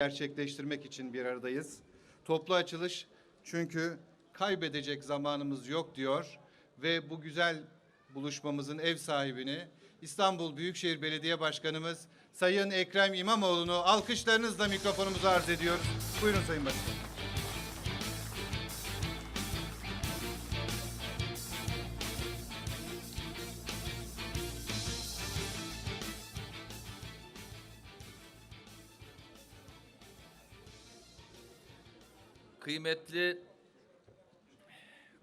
gerçekleştirmek için bir aradayız. Toplu açılış çünkü kaybedecek zamanımız yok diyor ve bu güzel buluşmamızın ev sahibini İstanbul Büyükşehir Belediye Başkanımız Sayın Ekrem İmamoğlu'nu alkışlarınızla mikrofonumuza arz ediyoruz. Buyurun Sayın Başkanım. Kıymetli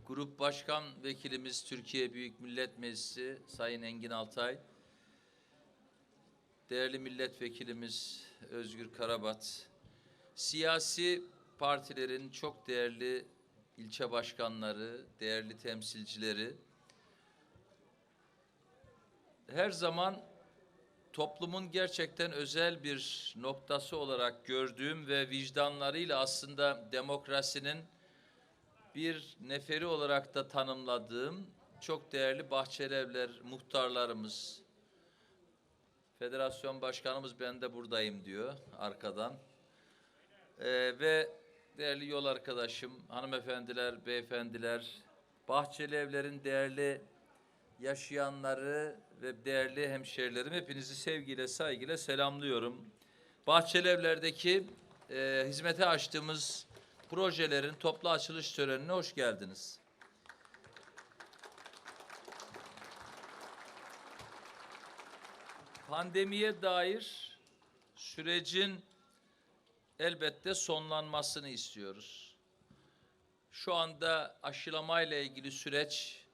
Grup Başkan Vekilimiz Türkiye Büyük Millet Meclisi Sayın Engin Altay, değerli milletvekilimiz Özgür Karabat, siyasi partilerin çok değerli ilçe başkanları, değerli temsilcileri, her zaman toplumun gerçekten özel bir noktası olarak gördüğüm ve vicdanlarıyla aslında demokrasinin bir neferi olarak da tanımladığım çok değerli Bahçelievler muhtarlarımız, federasyon başkanımız ben de buradayım diyor arkadan. Ee, ve değerli yol arkadaşım, hanımefendiler, beyefendiler, Bahçelievler'in değerli yaşayanları ve değerli hemşerilerim hepinizi sevgiyle saygıyla selamlıyorum. Bahçelievler'deki e, hizmete açtığımız projelerin toplu açılış törenine hoş geldiniz. Pandemiye dair sürecin elbette sonlanmasını istiyoruz. Şu anda aşılamayla ilgili süreç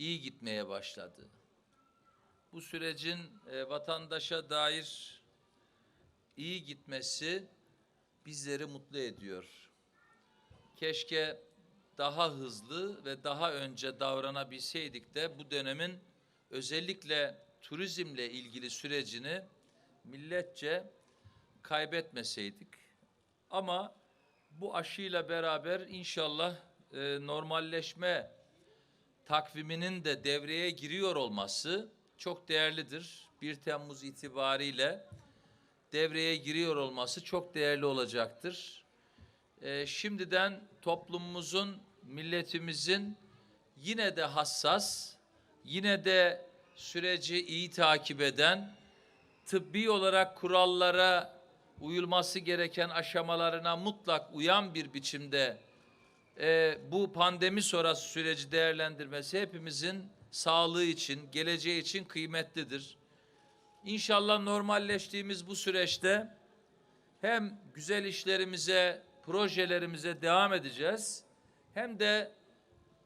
iyi gitmeye başladı. Bu sürecin e, vatandaşa dair iyi gitmesi bizleri mutlu ediyor. Keşke daha hızlı ve daha önce davranabilseydik de bu dönemin özellikle turizmle ilgili sürecini milletçe kaybetmeseydik. Ama bu aşıyla beraber inşallah e, normalleşme takviminin de devreye giriyor olması çok değerlidir. 1 Temmuz itibariyle devreye giriyor olması çok değerli olacaktır. Ee, şimdiden toplumumuzun, milletimizin yine de hassas, yine de süreci iyi takip eden, tıbbi olarak kurallara uyulması gereken aşamalarına mutlak uyan bir biçimde e, bu pandemi sonrası süreci değerlendirmesi hepimizin sağlığı için, geleceği için kıymetlidir. İnşallah normalleştiğimiz bu süreçte hem güzel işlerimize, projelerimize devam edeceğiz hem de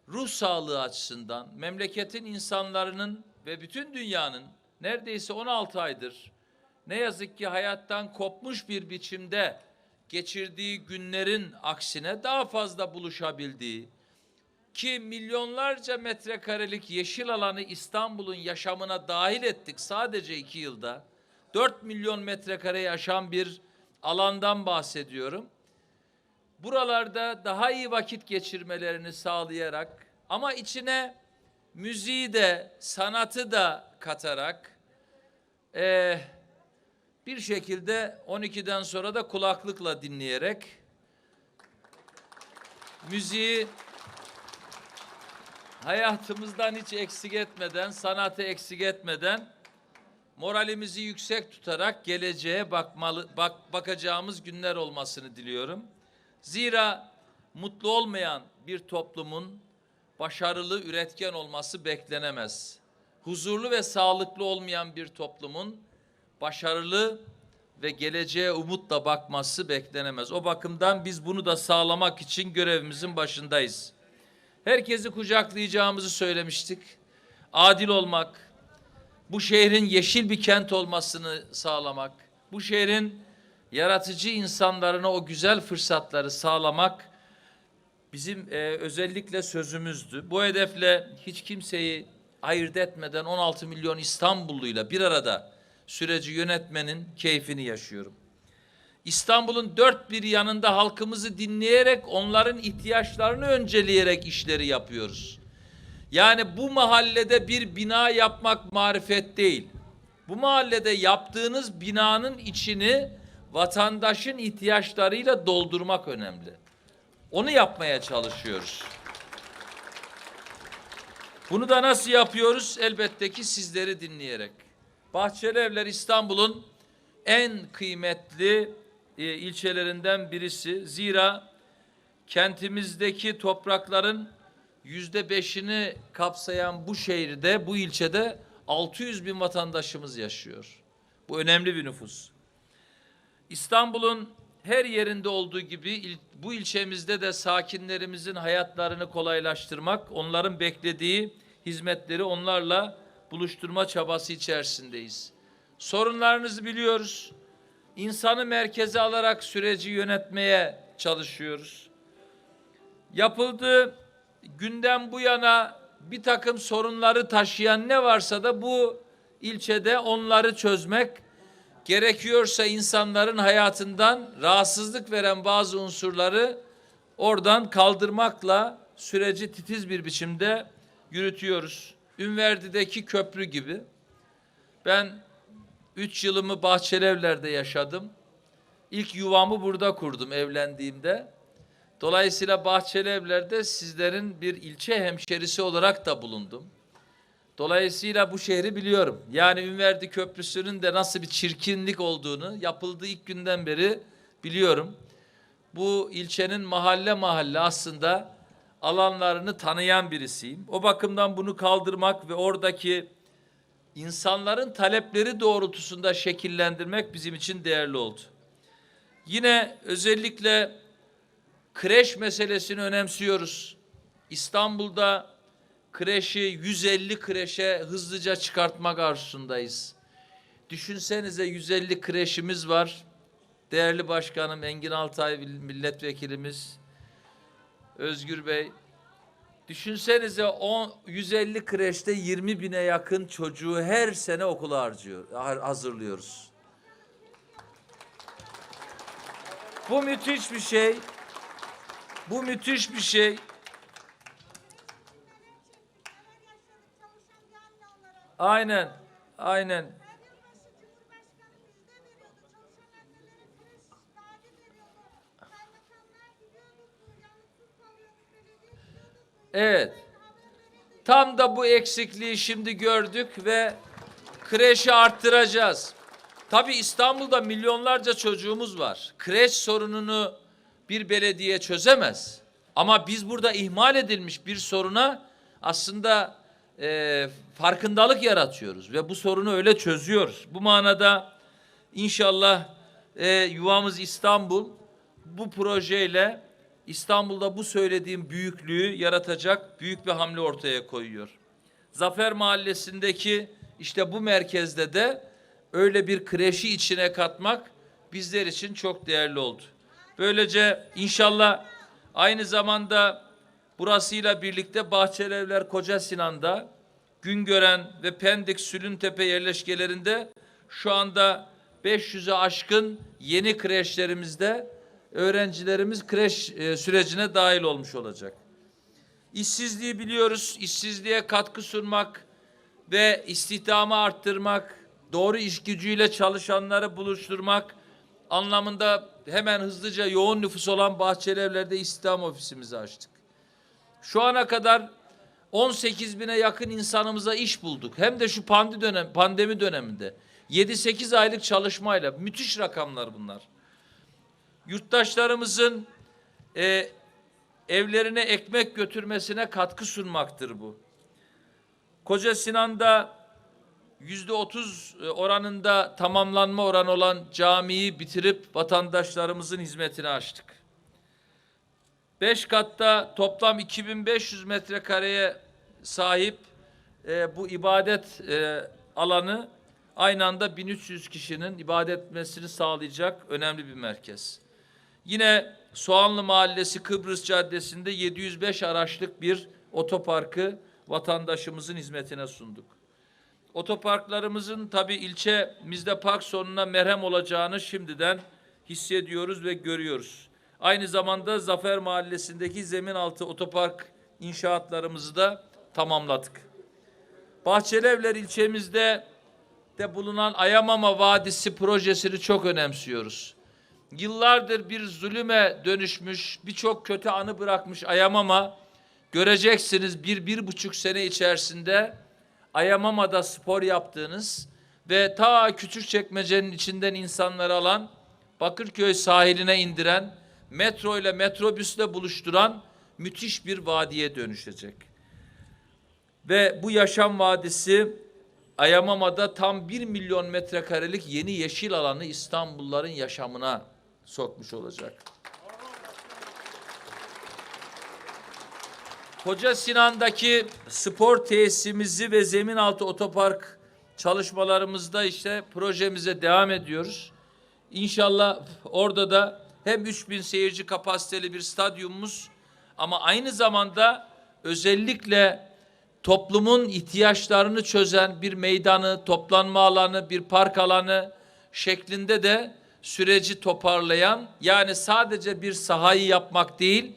ruh sağlığı açısından memleketin insanların ve bütün dünyanın neredeyse 16 aydır ne yazık ki hayattan kopmuş bir biçimde geçirdiği günlerin aksine daha fazla buluşabildiği ki milyonlarca metrekarelik yeşil alanı İstanbul'un yaşamına dahil ettik sadece iki yılda. 4 milyon metrekare yaşam bir alandan bahsediyorum. Buralarda daha iyi vakit geçirmelerini sağlayarak ama içine müziği de sanatı da katarak eee bir şekilde 12'den sonra da kulaklıkla dinleyerek müziği hayatımızdan hiç eksik etmeden, sanatı eksik etmeden moralimizi yüksek tutarak geleceğe bakmalı bak bakacağımız günler olmasını diliyorum. Zira mutlu olmayan bir toplumun başarılı, üretken olması beklenemez. Huzurlu ve sağlıklı olmayan bir toplumun başarılı ve geleceğe umutla bakması beklenemez. O bakımdan biz bunu da sağlamak için görevimizin başındayız. Herkesi kucaklayacağımızı söylemiştik. Adil olmak, bu şehrin yeşil bir kent olmasını sağlamak, bu şehrin yaratıcı insanlarına o güzel fırsatları sağlamak bizim e, özellikle sözümüzdü. Bu hedefle hiç kimseyi ayırt etmeden 16 milyon İstanbulluyla bir arada süreci yönetmenin keyfini yaşıyorum. İstanbul'un dört bir yanında halkımızı dinleyerek onların ihtiyaçlarını önceleyerek işleri yapıyoruz. Yani bu mahallede bir bina yapmak marifet değil. Bu mahallede yaptığınız binanın içini vatandaşın ihtiyaçlarıyla doldurmak önemli. Onu yapmaya çalışıyoruz. Bunu da nasıl yapıyoruz? Elbette ki sizleri dinleyerek. Bahçeli Evler İstanbul'un en kıymetli e, ilçelerinden birisi. Zira kentimizdeki toprakların yüzde beşini kapsayan bu şehirde, bu ilçede 600 bin vatandaşımız yaşıyor. Bu önemli bir nüfus. İstanbul'un her yerinde olduğu gibi bu ilçemizde de sakinlerimizin hayatlarını kolaylaştırmak, onların beklediği hizmetleri onlarla buluşturma çabası içerisindeyiz. Sorunlarınızı biliyoruz. İnsanı merkeze alarak süreci yönetmeye çalışıyoruz. Yapıldığı günden bu yana bir takım sorunları taşıyan ne varsa da bu ilçede onları çözmek gerekiyorsa insanların hayatından rahatsızlık veren bazı unsurları oradan kaldırmakla süreci titiz bir biçimde yürütüyoruz. Ünverdi'deki köprü gibi. Ben üç yılımı Bahçelievler'de yaşadım. İlk yuvamı burada kurdum evlendiğimde. Dolayısıyla Bahçelievler'de sizlerin bir ilçe hemşerisi olarak da bulundum. Dolayısıyla bu şehri biliyorum. Yani Ünverdi Köprüsü'nün de nasıl bir çirkinlik olduğunu yapıldığı ilk günden beri biliyorum. Bu ilçenin mahalle mahalle aslında alanlarını tanıyan birisiyim. O bakımdan bunu kaldırmak ve oradaki insanların talepleri doğrultusunda şekillendirmek bizim için değerli oldu. Yine özellikle kreş meselesini önemsiyoruz. İstanbul'da kreşi 150 kreşe hızlıca çıkartmak arzusundayız. Düşünsenize 150 kreşimiz var. Değerli Başkanım Engin Altay milletvekilimiz Özgür Bey Düşünsenize 10, 150 kreşte 20 bine yakın çocuğu her sene okula harcıyor, har- hazırlıyoruz. Bu müthiş bir şey. Bu müthiş bir şey. Aynen, aynen. Evet. Tam da bu eksikliği şimdi gördük ve kreşi arttıracağız. Tabii İstanbul'da milyonlarca çocuğumuz var. Kreş sorununu bir belediye çözemez. Ama biz burada ihmal edilmiş bir soruna aslında e, farkındalık yaratıyoruz ve bu sorunu öyle çözüyoruz. Bu manada inşallah e, yuvamız İstanbul bu projeyle İstanbul'da bu söylediğim büyüklüğü yaratacak büyük bir hamle ortaya koyuyor. Zafer Mahallesi'ndeki işte bu merkezde de öyle bir kreşi içine katmak bizler için çok değerli oldu. Böylece inşallah aynı zamanda burasıyla birlikte Bahçelievler Koca Sinan'da Güngören ve Pendik Sülüntepe yerleşkelerinde şu anda 500'e aşkın yeni kreşlerimizde öğrencilerimiz kreş e, sürecine dahil olmuş olacak. İşsizliği biliyoruz. İşsizliğe katkı sunmak ve istihdamı arttırmak, doğru iş gücüyle çalışanları buluşturmak anlamında hemen hızlıca yoğun nüfus olan Bahçelievler'de istihdam ofisimizi açtık. Şu ana kadar 18 bine yakın insanımıza iş bulduk. Hem de şu pandemi, dönem, pandemi döneminde. 7-8 aylık çalışmayla. Müthiş rakamlar bunlar. Yurttaşlarımızın e, evlerine ekmek götürmesine katkı sunmaktır bu. Koca Sinan'da yüzde otuz e, oranında tamamlanma oranı olan camiyi bitirip vatandaşlarımızın hizmetine açtık. Beş katta toplam 2500 metrekareye sahip e, bu ibadet e, alanı aynı anda 1300 kişinin ibadet etmesini sağlayacak önemli bir merkez. Yine Soğanlı Mahallesi Kıbrıs Caddesi'nde 705 araçlık bir otoparkı vatandaşımızın hizmetine sunduk. Otoparklarımızın tabii ilçemizde park sorununa merhem olacağını şimdiden hissediyoruz ve görüyoruz. Aynı zamanda Zafer Mahallesi'ndeki zemin altı otopark inşaatlarımızı da tamamladık. Bahçelievler ilçemizde de bulunan Ayamama Vadisi projesini çok önemsiyoruz. Yıllardır bir zulüme dönüşmüş, birçok kötü anı bırakmış Ayamama, göreceksiniz bir, bir buçuk sene içerisinde Ayamama'da spor yaptığınız ve ta Küçükçekmece'nin içinden insanları alan, Bakırköy sahiline indiren, metro ile metrobüsle buluşturan müthiş bir vadiye dönüşecek. Ve bu yaşam vadisi Ayamama'da tam 1 milyon metrekarelik yeni yeşil alanı İstanbulluların yaşamına sokmuş olacak. Koca Sinan'daki spor tesisimizi ve zemin altı otopark çalışmalarımızda işte projemize devam ediyoruz. İnşallah orada da hem 3000 seyirci kapasiteli bir stadyumumuz ama aynı zamanda özellikle toplumun ihtiyaçlarını çözen bir meydanı, toplanma alanı, bir park alanı şeklinde de süreci toparlayan yani sadece bir sahayı yapmak değil,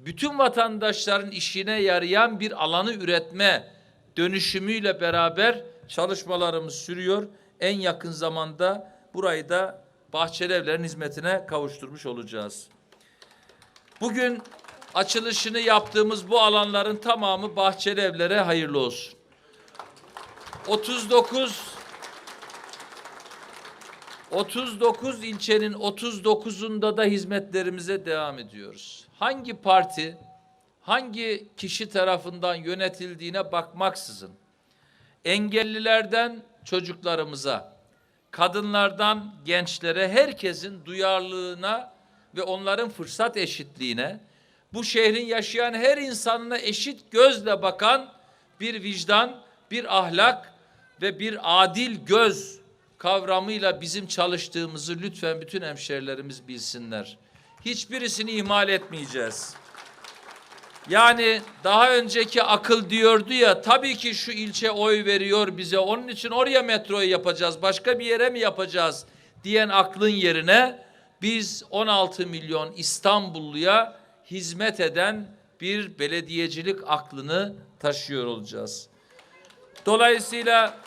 bütün vatandaşların işine yarayan bir alanı üretme dönüşümüyle beraber çalışmalarımız sürüyor. En yakın zamanda burayı da Bahçeli Evler'in hizmetine kavuşturmuş olacağız. Bugün açılışını yaptığımız bu alanların tamamı Bahçeli Evler'e hayırlı olsun. 39 39 ilçenin 39'unda da hizmetlerimize devam ediyoruz. Hangi parti, hangi kişi tarafından yönetildiğine bakmaksızın engellilerden çocuklarımıza, kadınlardan gençlere herkesin duyarlılığına ve onların fırsat eşitliğine, bu şehrin yaşayan her insanına eşit gözle bakan bir vicdan, bir ahlak ve bir adil göz kavramıyla bizim çalıştığımızı lütfen bütün hemşerilerimiz bilsinler. Hiçbirisini ihmal etmeyeceğiz. Yani daha önceki akıl diyordu ya tabii ki şu ilçe oy veriyor bize onun için oraya metroyu yapacağız başka bir yere mi yapacağız diyen aklın yerine biz 16 milyon İstanbulluya hizmet eden bir belediyecilik aklını taşıyor olacağız. Dolayısıyla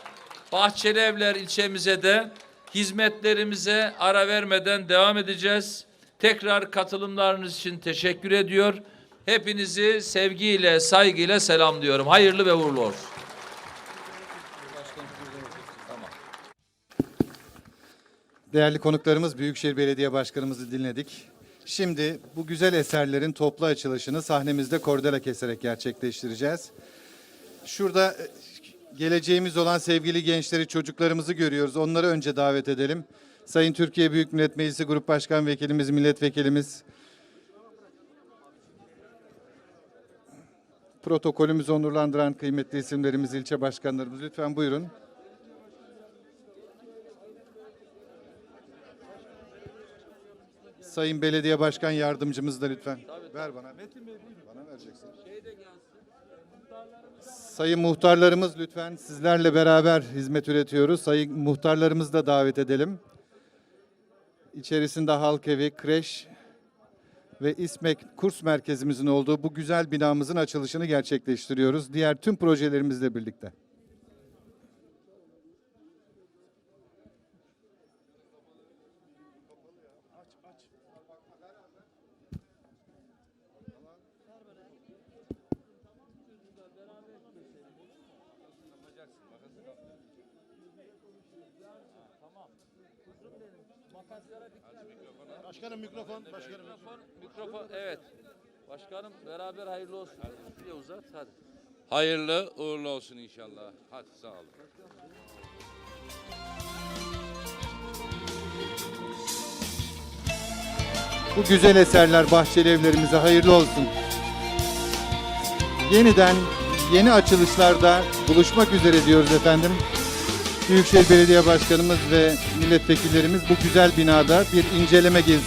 Bahçeli Evler ilçemize de hizmetlerimize ara vermeden devam edeceğiz. Tekrar katılımlarınız için teşekkür ediyor. Hepinizi sevgiyle, saygıyla selamlıyorum. Hayırlı ve uğurlu olsun. Değerli konuklarımız Büyükşehir Belediye Başkanımızı dinledik. Şimdi bu güzel eserlerin toplu açılışını sahnemizde kordela keserek gerçekleştireceğiz. Şurada geleceğimiz olan sevgili gençleri, çocuklarımızı görüyoruz. Onları önce davet edelim. Sayın Türkiye Büyük Millet Meclisi Grup Başkan Vekilimiz, Milletvekilimiz, protokolümüzü onurlandıran kıymetli isimlerimiz, ilçe başkanlarımız lütfen buyurun. Sayın Belediye Başkan Yardımcımız da lütfen. Ver bana. Metin Bey buyurun. Bana vereceksin. Sayın muhtarlarımız lütfen sizlerle beraber hizmet üretiyoruz. Sayın muhtarlarımızı da davet edelim. İçerisinde halk evi, kreş ve İSMEK kurs merkezimizin olduğu bu güzel binamızın açılışını gerçekleştiriyoruz. Diğer tüm projelerimizle birlikte. Başkanım mikrofon, başkanım. Mikrofon, mikrofon, evet. Başkanım beraber hayırlı olsun. Bir uzat, hadi. Hayırlı uğurlu olsun inşallah. Hadi sağ olun. Bu güzel eserler bahçeli evlerimize hayırlı olsun. Yeniden yeni açılışlarda buluşmak üzere diyoruz efendim. Büyükşehir Belediye Başkanımız ve milletvekillerimiz bu güzel binada bir inceleme gezisi